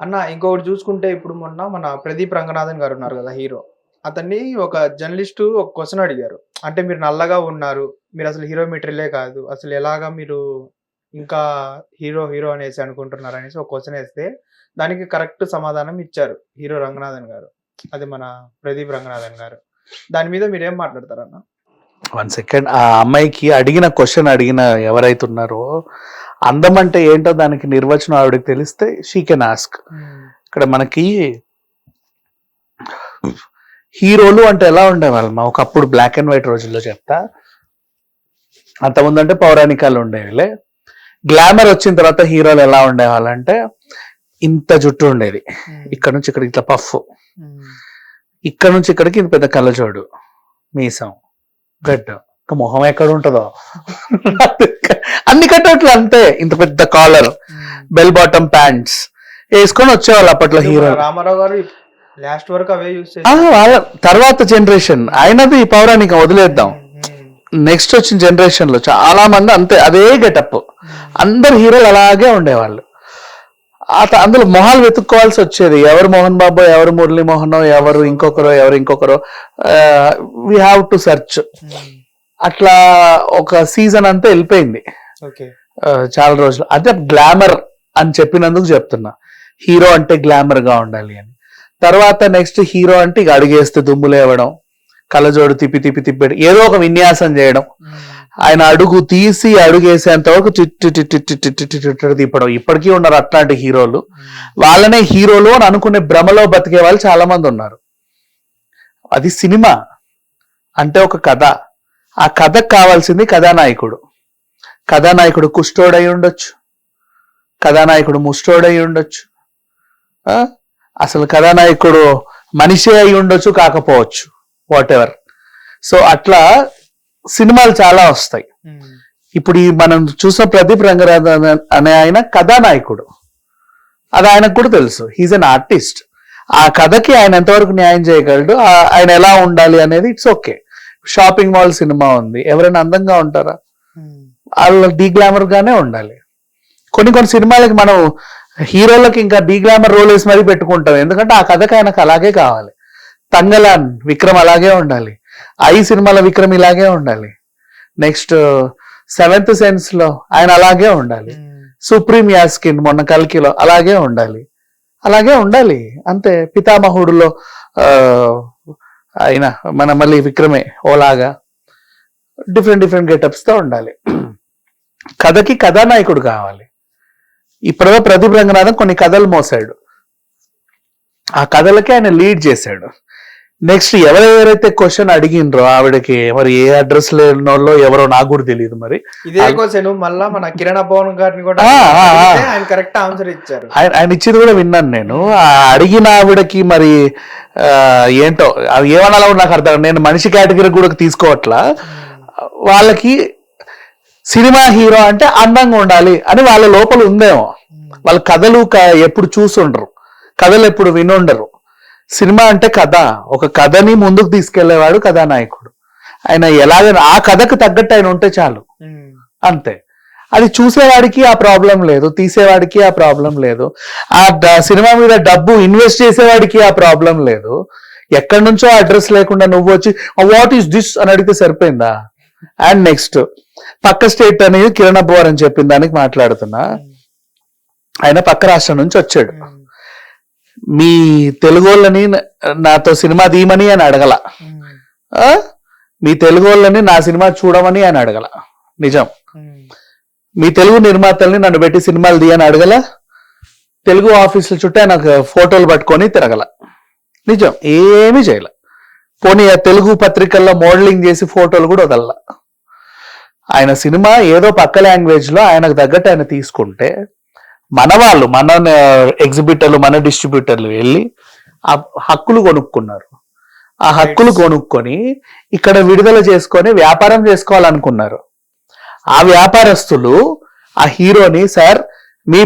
అన్న ఇంకొకటి చూసుకుంటే ఇప్పుడు మొన్న మన ప్రదీప్ రంగనాథన్ గారు ఉన్నారు కదా హీరో. అతన్ని ఒక జర్నలిస్టు ఒక క్వశ్చన్ అడిగారు. అంటే మీరు నల్లగా ఉన్నారు మీరు అసలు హీరో మెటీరియలే కాదు అసలు ఎలాగా మీరు ఇంకా హీరో హీరో అనేసి అనుకుంటున్నారు అనేసి ఒక క్వశ్చన్ వేస్తే దానికి కరెక్ట్ సమాధానం ఇచ్చారు హీరో రంగనాథన్ గారు. అది మన ప్రదీప్ రంగనాథన్ గారు. దాని మీద మీరు ఏం మాట్లాడతారన్న? వన్ సెకండ్ ఆ అమ్మాయికి అడిగిన క్వశ్చన్ అడిగిన ఎవరైతే ఉన్నారో అందం అంటే ఏంటో దానికి నిర్వచనం ఆవిడకి తెలిస్తే షీ కెన్ ఆస్క్ ఇక్కడ మనకి హీరోలు అంటే ఎలా ఉండేవాళ్ళం ఒకప్పుడు బ్లాక్ అండ్ వైట్ రోజుల్లో చెప్తా. అంతకుముందు అంటే పౌరాణికాలు ఉండేవిలే గ్లామర్ వచ్చిన తర్వాత హీరోలు ఎలా ఉండేవాళ్ళంటే ఇంత జుట్టు ఉండేది. ఇక్కడ నుంచి ఇక్కడ ఇట్లా పఫ్. ఇక్కడ నుంచి ఇక్కడికి ఇంత పెద్ద కళ్ళజోడు. మీసం. గడ్డ. ఇంకా మొహం ఎక్కడ ఉంటుందో. అన్ని కట్టట్లు అంతే ఇంత పెద్ద కాలర్ బెల్ బాటమ్ ప్యాంట్స్ వేసుకొని వచ్చేవాళ్ళు అప్పట్లో హీరో రామారావు గారు లాస్ట్ వరకు అవే యూస్ వాళ్ళ తర్వాత జనరేషన్ అయినది పౌరాణికం వదిలేద్దాం. నెక్స్ట్ వచ్చిన జనరేషన్లో చాలా మంది అంతే అదే గెటప్ అందరు హీరోలు అలాగే ఉండేవాళ్ళు. అత అందులో మొహాలు వెతుక్కోవాల్సి వచ్చేది. ఎవరు మోహన్ బాబు ఎవరు మురళీ మోహన్ ఎవరు ఇంకొకరు ఎవరు ఇంకొకరు. వీ హ్యావ్ టు సెర్చ్ అట్లా ఒక సీజన్ అంతా వెళ్ళిపోయింది చాలా రోజులు అంటే గ్లామర్ అని చెప్పినందుకు చెప్తున్నా హీరో అంటే గ్లామర్గా ఉండాలి అని తర్వాత నెక్స్ట్ హీరో అంటే ఇక అడిగేస్తే దుమ్ము లేవడం కళ్ళజోడు తిప్పి తిప్పి తిప్పి ఏదో ఒక విన్యాసం చేయడం ఆయన అడుగు తీసి అడుగేసేంత వరకు చిట్టు చిట్టు చిట్టు చిట్టు చిట్టు తిప్పడం ఇప్పటికీ ఉన్నారు అట్లాంటి హీరోలు వాళ్ళనే హీరోలు అని అనుకునే భ్రమలో బతికే వాళ్ళు చాలా మంది ఉన్నారు అది సినిమా అంటే ఒక కథ ఆ కథకు కావాల్సింది కథానాయకుడు. కథానాయకుడు కుష్టోడై ఉండొచ్చు. కథానాయకుడు ముష్టోడై ఉండొచ్చు? అసలు కథానాయకుడు మనిషి అయి ఉండొచ్చు కాకపోవచ్చు. వాట్ ఎవర్ సో అట్లా సినిమాలు చాలా వస్తాయి. ఇప్పుడు ఈ మనం చూసిన ప్రదీప్ రంగరాజన్ అనే ఆయన కథానాయకుడు. అది ఆయనకు కూడా తెలుసు. హీజ్ అన్ ఆర్టిస్ట్ ఆ కథకి ఆయన ఎంతవరకు న్యాయం చేయగలడు? ఆయన ఎలా ఉండాలి అనేది it's okay shopping mall cinema ఉంది. ఎవరైనా అందంగా ఉంటారా? వాళ్ళు డీ గ్లామర్ గానే ఉండాలి. కొన్ని కొన్ని సినిమాలకి మనం హీరోలకి ఇంకా డీ గ్లామర్ రోల్ వేసి మరీ పెట్టుకుంటాం. ఎందుకంటే ఆ కథకి ఆయనకు అలాగే కావాలి. తంగలాన్ విక్రమ్ అలాగే ఉండాలి. ఐ సినిమాల విక్రమ్ ఇలాగే ఉండాలి. నెక్స్ట్ సెవెంత్ సెన్స్లో ఆయన అలాగే ఉండాలి. సుప్రీం యాస్కిన్ మొన్న కల్కిలో అలాగే ఉండాలి. అలాగే ఉండాలి. అంతే. పితామహుడులో ఆ, ఆయన మన మళ్ళీ విక్రమే ఓలాగా డిఫరెంట్ డిఫరెంట్ గెటప్స్తో ఉండాలి. కథకి కథానాయకుడు కావాలి. ఇప్పుడుగా ప్రదీప్ రంగనాథన్ కొన్ని కథలు మోసాడు. ఆ కథలకి ఆయన లీడ్ చేశాడు. నెక్స్ట్ ఎవరెవరైతే క్వశ్చన్ అడిగిండ్రో ఆవిడకి మరి ఏ అడ్రస్ లేని వాళ్ళు ఎవరో నాకు కూడా తెలియదు మరి. ఇదే క్వశ్చన్ మళ్ళా మన కిరణ్ భవన్ గారిని కూడా ఆయన కరెక్ట్ ఆన్సర్ ఇచ్చారు. ఆయన ఆయన ఇచ్చేది కూడా విన్నాను నేను. అడిగిన ఆవిడకి మరి ఏంటో అది ఏమనాలో నాకు అర్థం నేను మనిషి కేటగిరీ కూడా తీసుకోవట్లా. వాళ్ళకి సినిమా హీరో అంటే అందంగా ఉండాలి అని వాళ్ళ లోపల ఉందేమో. వాళ్ళ కథలు ఎప్పుడు చూసుండరు. కథలు ఎప్పుడు వినుండరు. సినిమా అంటే కథ. ఒక కథని ముందుకు తీసుకెళ్ళేవాడు కథానాయకుడు. ఆయన ఎలాగైనా ఆ కథకు తగ్గట్టు ఆయన ఉంటే చాలు. అంతే. అది చూసేవాడికి ఆ ప్రాబ్లం లేదు తీసేవాడికి ఆ ప్రాబ్లం లేదు. ఆ సినిమా మీద డబ్బు ఇన్వెస్ట్ చేసేవాడికి ఆ ప్రాబ్లం లేదు. ఎక్కడి నుంచో అడ్రస్ లేకుండా నువ్వు వచ్చి వాట్ ఈస్ దిస్ అని అడిగితే సరిపోయిందా? అండ్ నెక్స్ట్ పక్క స్టేట్ అనేది కిరణ్ అబ్బోర్ అని చెప్పిన దానికి మాట్లాడుతున్నా. ఆయన పక్క రాష్ట్రం నుంచి వచ్చాడు. మీ తెలుగు వాళ్ళని నాతో సినిమా తీయమని అని అడగల. ఆ? మీ తెలుగు వాళ్ళని నా సినిమా చూడమని అని అడగల. నిజం. మీ తెలుగు నిర్మాతల్ని నన్ను పెట్టి సినిమాలు తీయని అడగల. తెలుగు ఆఫీసుల చుట్టూ నాకు ఫోటోలు పట్టుకొని తిరగల. నిజం. ఏమీ చేయలే. పోనీ ఆ తెలుగు పత్రికల్లో మోడలింగ్ చేసి ఫోటోలు కూడా వదల ఆయన సినిమా ఏదో పక్క లాంగ్వేజ్లో ఆయనకు తగ్గట్టు ఆయన తీసుకుంటే మన వాళ్ళు మన ఎగ్జిబిటర్లు మన డిస్ట్రిబ్యూటర్లు వెళ్ళి ఆ హక్కులు కొనుక్కున్నారు. ఆ హక్కులు కొనుక్కొని ఇక్కడ విడుదల చేసుకొని వ్యాపారం చేసుకోవాలనుకున్నారు. ఆ వ్యాపారస్తులు ఆ హీరోని సార్ మీ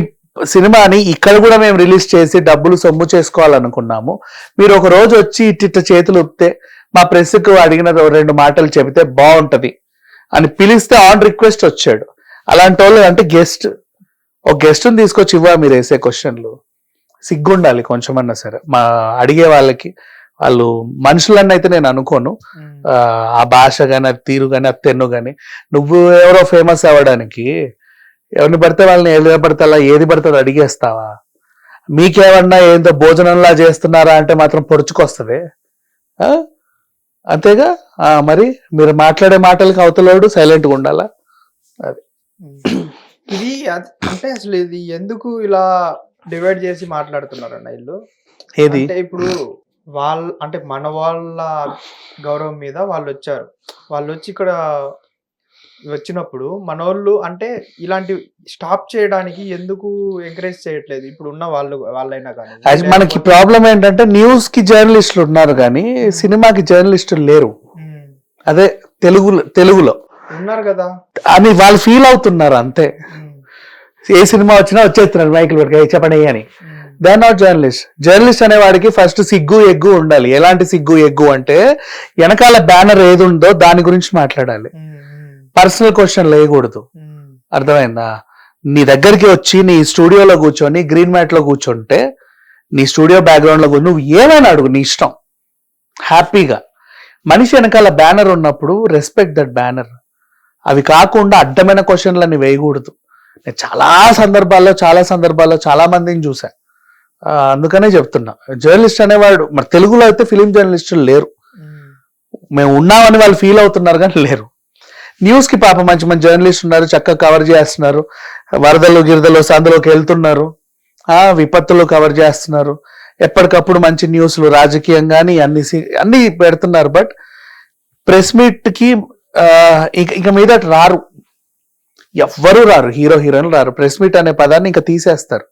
సినిమాని ఇక్కడ కూడా మేము రిలీజ్ చేసి డబ్బులు సొమ్ము చేసుకోవాలనుకున్నాము. మీరు ఒక రోజు వచ్చి ఇట్టిట్ట చేతులు ఊపితే మా ప్రెస్కు అడిగిన రెండు మాటలు చెబితే బాగుంటది అని పిలిస్తే ఆన్ రిక్వెస్ట్ వచ్చాడు. అలాంటి వాళ్ళు అంటే గెస్ట్ ఒక గెస్ట్ని తీసుకొచ్చి ఇవ్వ మీరు వేసే క్వశ్చన్లు. సిగ్గుండాలి కొంచెమన్నా సరే. మా అడిగే వాళ్ళకి వాళ్ళు మనుషులన్న అయితే నేను అనుకోను. ఆ, భాష కానీ అది తీరు కానీ అది తెన్ను కానీ నువ్వు ఎవరో ఫేమస్ అవ్వడానికి ఎవరిని పడితే వాళ్ళని ఏది పడితే అలా ఏది పడితే అది అడిగేస్తావా? మీకేమన్నా ఏందో భోజనంలా చేస్తున్నారా అంటే మాత్రం పొడుచుకొస్తుంది? అంతేగా? మరి మీరు మాట్లాడే మాటలకి అవతలోడు సైలెంట్గా ఉండాలా? ఉమ్. ఇది అంటే అసలు ఇది ఎందుకు ఇలా డివైడ్ చేసి మాట్లాడుతున్నారన్న వీళ్ళు ఏది? అంటే ఇప్పుడు వాళ్ళ అంటే మన వాళ్ళ గౌరవం మీద వాళ్ళు వచ్చారు వాళ్ళు వచ్చి ఇక్కడ వచ్చినప్పుడు మనోళ్ళు అంటే ఇలాంటి స్టాప్ చేయడానికి ఎందుకు ఎంకరేజ్ చేయట్లేదు? ఇప్పుడు ఉన్న వాళ్ళు వాళ్ళైనా కానీ. మనకి ప్రాబ్లం ఏంటంటే న్యూస్కి జర్నలిస్టులు ఉన్నారు కానీ సినిమాకి జర్నలిస్టులు లేరు. ఉమ్. అదే తెలుగు తెలుగులో. ఉన్నారు కదా. అని వాళ్ళు ఫీల్ అవుతున్నారు అంతే. ఏ సినిమా వచ్చినా వచ్చేస్తున్నారు మైకులు పెట్టుకు "ఏ చెప్పండి అని. They are not journalist journalist అనే వాడికి ఫస్ట్ సిగ్గు ఎగ్గు ఉండాలి. ఎలాంటి సిగ్గు ఎగ్గు అంటే వెనకాల బ్యానర్ ఏది ఉందో దాని గురించి మాట్లాడాలి. పర్సనల్ క్వశ్చన్ లేయకూడదు. ఉమ్. అర్థమైందా? నీ దగ్గరికి వచ్చి నీ స్టూడియోలో కూర్చొని గ్రీన్ మ్యాట్లో కూర్చుంటే నీ స్టూడియో బ్యాక్గ్రౌండ్లో నువ్వు ఏమైనా అడుగు నీ ఇష్టం. హ్యాపీగా మనిషి వెనకాల బ్యానర్ ఉన్నప్పుడు రెస్పెక్ట్ దట్ బ్యానర్ అవి కాకుండా అడ్డమైన క్వశ్చన్లని వేయకూడదు. నేను చాలా సందర్భాల్లో చాలా సందర్భాల్లో చాలా మందిని చూసా అందుకనే చెప్తున్నా. జర్నలిస్ట్ అనేవాడు మరి తెలుగులో అయితే ఫిలిం జర్నలిస్టులు లేరు. మేము ఉన్నామని వాళ్ళు ఫీల్ అవుతున్నారు కానీ లేరు. న్యూస్కి పాప మంచి మంచి జర్నలిస్ట్ ఉన్నారు చక్కగా కవర్ చేస్తున్నారు. వరదలు గిరదలు సందులోకి అందులోకి వెళ్తున్నారు విపత్తులు కవర్ చేస్తున్నారు. ఎప్పటికప్పుడు మంచి న్యూస్లు రాజకీయం కానీ అన్ని అన్నీ అన్ని పెడుతున్నారు బట్ ప్రెస్ మీట్కి ఇక ఇక మీద రారు. ఎవ్వరు రారు హీరో హీరోయిన్లు రారు. ప్రెస్ మీట్ అనే పదాన్ని ఇంకా తీసేస్తారు.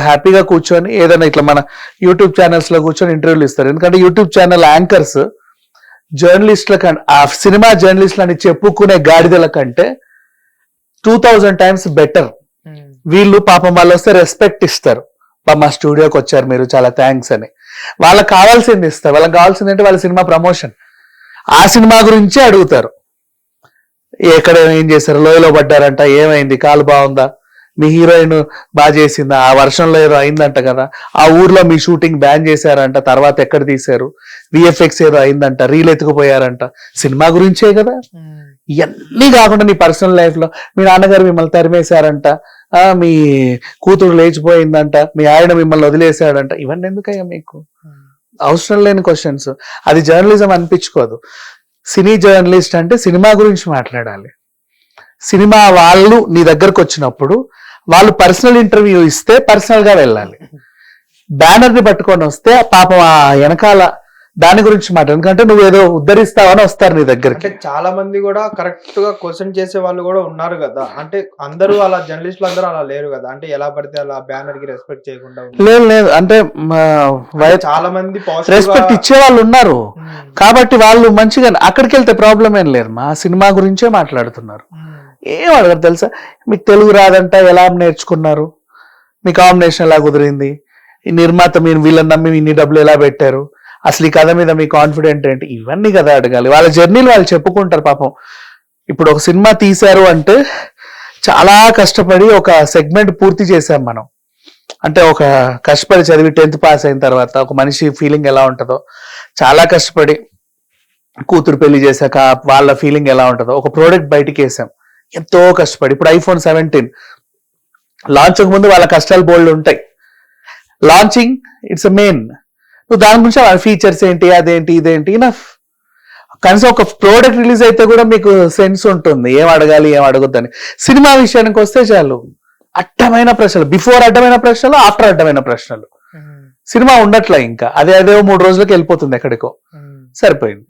హ్యాపీగా కూర్చొని ఏదైనా ఇట్లా మన యూట్యూబ్ ఛానల్స్లో కూర్చొని ఇంటర్వ్యూలు ఇస్తారు. ఎందుకంటే యూట్యూబ్ ఛానల్ యాంకర్స్ జర్నలిస్టుల కంటే ఆ సినిమా జర్నలిస్టులు అని చెప్పుకునే గాడిదల కంటే టూ థౌజండ్ టైమ్స్ బెటర్. వీళ్ళు పాపం వాళ్ళు వస్తే రెస్పెక్ట్ ఇస్తారు. "బా, మా స్టూడియోకి వచ్చారు మీరు చాలా థ్యాంక్స్ అని. వాళ్ళకి కావాల్సింది ఇస్తారు. వాళ్ళకి కావాల్సింది అంటే వాళ్ళ సినిమా ప్రమోషన్. ఆ సినిమా గురించే అడుగుతారు. ఎక్కడ ఏం చేశారు? లోయలో పడ్డారంట ఏమైంది? కాలు బాగుందా? మీ హీరోయిన్ బాగా చేసిందా? ఆ వర్షంలో ఏదో అయిందంట కదా. ఆ ఊర్లో మీ షూటింగ్ బ్యాన్ చేశారంట తర్వాత ఎక్కడ తీశారు? విఎఫ్ఎక్స్ ఏదో అయిందంట రీల్ ఎత్తుకుపోయారంట. సినిమా గురించే కదా. ఇవన్నీ కాకుండా నీ పర్సనల్ లైఫ్లో మీ నాన్నగారు మిమ్మల్ని తరిమేశారంట. ఆ మీ కూతురు లేచిపోయిందంట మీ ఆయన మిమ్మల్ని వదిలేశాడంట. ఇవన్నీ ఎందుకయ్యా మీకు? అవసరం లేని క్వశ్చన్స్ అది జర్నలిజం అనిపించుకోదు. సినీ జర్నలిస్ట్ అంటే సినిమా గురించి మాట్లాడాలి. సినిమా వాళ్ళు నీ దగ్గరకు వచ్చినప్పుడు వాళ్ళు పర్సనల్ ఇంటర్వ్యూ ఇస్తే పర్సనల్గా వెళ్ళాలి. బ్యానర్ని పట్టుకొని వస్తే పాపం ఆ వెనకాల దాని గురించి మాట ఎందుకంటే నువ్వు ఏదో ఉద్ధరిస్తావని వస్తారు నీ దగ్గరికి. చాలా మంది కూడా కరెక్ట్గా క్వశ్చన్ చేసే వాళ్ళు కూడా ఉన్నారు కదా. అంటే అందరూ అలా జర్నలిస్టులు అందరూ అలా లేరు కదా. అంటే ఎలా పడితే అలా బ్యానర్కి రెస్పెక్ట్ చేయకుండా. లేదు లేదు. అంటే చాలా మంది రెస్పెక్ట్ ఇచ్చే వాళ్ళు ఉన్నారు. కాబట్టి వాళ్ళు మంచిగా అక్కడికి వెళ్తే ప్రాబ్లం ఏం లేదు. మా సినిమా గురించే మాట్లాడుతున్నారు. ఏం అడగరు తెలుసా? మీకు తెలుగు రాదంట ఎలా నేర్చుకున్నారు? మీ కాంబినేషన్ ఎలా కుదిరింది? ఈ నిర్మాత మీరు వీళ్ళని నమ్మి ఇన్ని డబ్బులు ఎలా పెట్టారు? అసలు ఈ కథ మీద మీ కాన్ఫిడెంట్ ఏంటి? ఇవన్నీ కదా అడగాలి. వాళ్ళ జర్నీలు వాళ్ళు చెప్పుకుంటారు పాపం. ఇప్పుడు ఒక సినిమా తీశారు అంటే చాలా కష్టపడి ఒక సెగ్మెంట్ పూర్తి చేసాం మనం. అంటే ఒక కష్టపడి చదివి టెన్త్ పాస్ అయిన తర్వాత ఒక మనిషి ఫీలింగ్ ఎలా ఉంటుందో చాలా కష్టపడి కూతురు పెళ్ళి చేశాక వాళ్ళ ఫీలింగ్ ఎలా ఉంటుందో ఒక ప్రోడక్ట్ బయటికి వేసాం ఎంతో కష్టపడి ఇప్పుడు ఐఫోన్ సెవెంటీన్ లాంచ్ ముందు వాళ్ళ కష్టాలు బోల్డ్ ఉంటాయి. లాంచింగ్ ఇట్స్ మెయిన్ నువ్వు దాని గురించి వాళ్ళ ఫీచర్స్ ఏంటి అదేంటి ఇదేంటి ఇనఫ్ కనీసం ఒక ప్రోడక్ట్ రిలీజ్ అయితే కూడా మీకు సెన్స్ ఉంటుంది. ఏం అడగాలి ఏం అడగొద్దని సినిమా విషయానికి వస్తే చాలు అడ్డమైన ప్రశ్నలు. బిఫోర్ అడ్డమైన ప్రశ్నలు ఆఫ్టర్ అడ్డమైన ప్రశ్నలు. ఉమ్. సినిమా ఉండట్లే ఇంకా. అదే అదే మూడు రోజులకి వెళ్ళిపోతుంది ఎక్కడికో. ఉమ్. సరిపోయింది.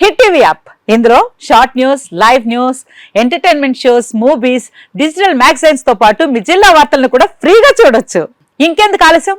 హిట్ టీవీ యాప్ ఇందులో short news live news entertainment shows movies digital మ్యాగజైన్స్తో పాటు మీ జిల్లా వార్తలను కూడా ఫ్రీగా చూడొచ్చు. ఇంకెందుకు ఆలస్యం?